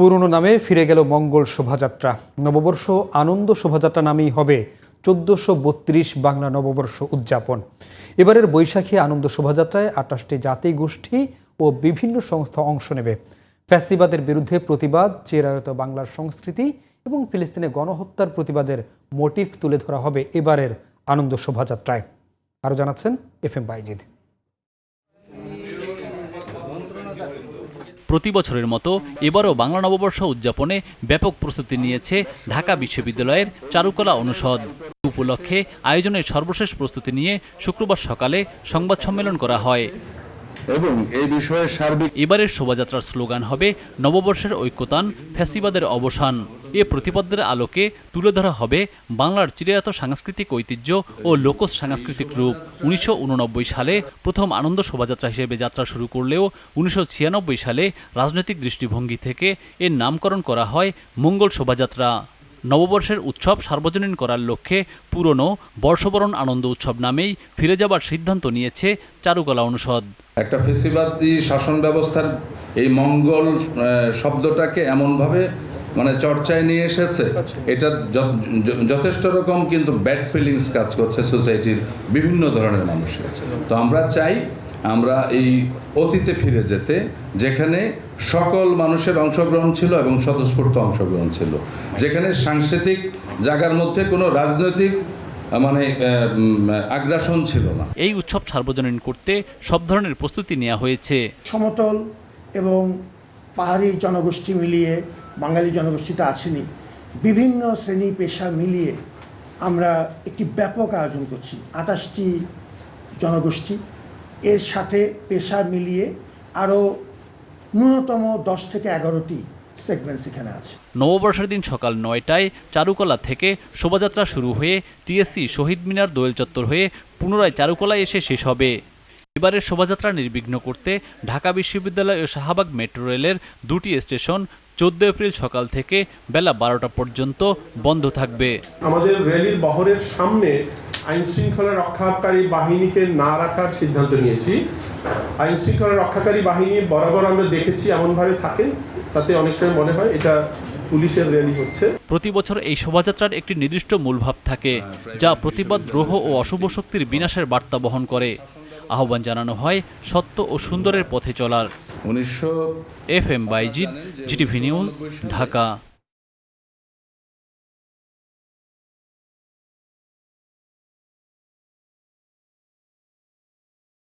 পুরনো নামে ফিরে গেল মঙ্গল শোভাযাত্রা। নববর্ষ আনন্দ শোভাযাত্রা নামেই হবে চোদ্দশো বত্রিশ বাংলা নববর্ষ উদযাপন। এবারের বৈশাখী আনন্দ শোভাযাত্রায় আটাশটি জাতি গোষ্ঠী ও বিভিন্ন সংস্থা অংশ নেবে। ফ্যাসিবাদের বিরুদ্ধে প্রতিবাদ চেরায়ত বাংলার সংস্কৃতি এবং ফিলিস্তিনে গণহত্যার প্রতিবাদের মোটিভ তুলে ধরা হবে এবারের আনন্দ শোভাযাত্রায়। আরও জানাচ্ছেন এফ এম বাইজিদ। প্রতি বছরের মতো এবারও বাংলা নববর্ষ উদযাপনে ব্যাপক প্রস্তুতি নিয়েছে ঢাকা বিশ্ববিদ্যালয়ের চারুকলা অনুষদ। উপলক্ষে আয়োজনের সর্বশেষ প্রস্তুতি নিয়ে শুক্রবার সকালে সংবাদ সম্মেলন করা হয়। এবং এই বিষয়ে সার্বিক এবারের শোভাযাত্রার স্লোগান হবে নববর্ষের ঐক্যতান ফ্যাসিবাদের অবসান। এ প্রতিপাদ্যের আলোকে তুলে ধরা হবে বাংলার চিরায়ত সাংস্কৃতিক ঐতিহ্য ও লোকজ সাংস্কৃতিক রূপ। উনিশশো উননব্বই সালে প্রথম আনন্দ শোভাযাত্রা হিসেবে যাত্রা শুরু করলেও উনিশশো ছিয়ানব্বই সালে রাজনৈতিক দৃষ্টিভঙ্গি থেকে এর নামকরণ করা হয় মঙ্গল শোভাযাত্রা। নববর্ষের উৎসব সার্বজনীন করার লক্ষ্যে পুরনো বর্ষবরণ আনন্দ উৎসব নামেই ফিরে যাবার সিদ্ধান্ত নিয়েছে চারুকলা অনুষদ। একটা ফেসিবাদী শাসন ব্যবস্থার এই মঙ্গল শব্দটাকে এমনভাবে মানে চর্চায় নিয়ে এসেছে, এটা যথেষ্ট রকম কিন্তু ব্যাড ফিলিংস কাজ করছে সোসাইটির বিভিন্ন ধরনের মানুষের। তো আমরা চাই আমরা এই অতীতে ফিরে যেতে, যেখানে সকল মানুষের অংশগ্রহণ ছিল এবং স্বতঃস্ফূর্ত অংশগ্রহণ ছিল। যেখানে সাংস্কৃতিক জায়গার মধ্যে কোনো রাজনৈতিক মানে আগ্রাসন ছিল না। এই উৎসব সার্বজনীন করতে সব ধরনের প্রস্তুতি নেওয়া হয়েছে। সমতল এবং পাহাড়ি জনগোষ্ঠী মিলিয়ে বাঙালি জনগোষ্ঠীটা আসেনি বিভিন্ন শ্রেণি পেশা মিলিয়ে আমরা একটি ব্যাপক আয়োজন করছি আটাশটি জনগোষ্ঠী। এর সাথে পেশা মিলিয়ে আরও ন্যূনতম দশ থেকে এগারোটি সেগমেন্টস এখানে আছে। নববর্ষের দিন সকাল নয়টায় চারুকলা থেকে শোভাযাত্রা শুরু হয়ে টিএসসি শহীদ মিনার দোয়েল চত্বর হয়ে পুনরায় চারুকলায় এসে শেষ হবে। এবারের শোভাযাত্রা নির্বিঘ্ন করতে ঢাকা বিশ্ববিদ্যালয় ও শাহবাগ মেট্রো রেলের দুটি স্টেশন চোদ্দ এপ্রিল সকাল থেকে বেলা বারোটা পর্যন্ত বন্ধ থাকবে। আমাদের র্যালির বহরের সামনে আইন শৃঙ্খলা রক্ষাকারী বাহিনীকে না রাখার সিদ্ধান্ত নিয়েছি। আইন শৃঙ্খলা রক্ষাকারী বাহিনী বরাবর আমরা দেখেছি এমনভাবে থাকে তাতে অনেক সময় মনে হয় এটা পুলিশের র্যালি হচ্ছে। প্রতি বছর এই শোভাযাত্রার একটি নির্দিষ্ট মূলভাব থাকে যা প্রতিবাদ গ্রহ ও অশুভ শক্তির বিনাশের বার্তা বহন করে। আহ্বান জানানো হয় সত্য ও সুন্দরের পথে চলার। উনিশশো F M Bayzid GTV news Dhaka.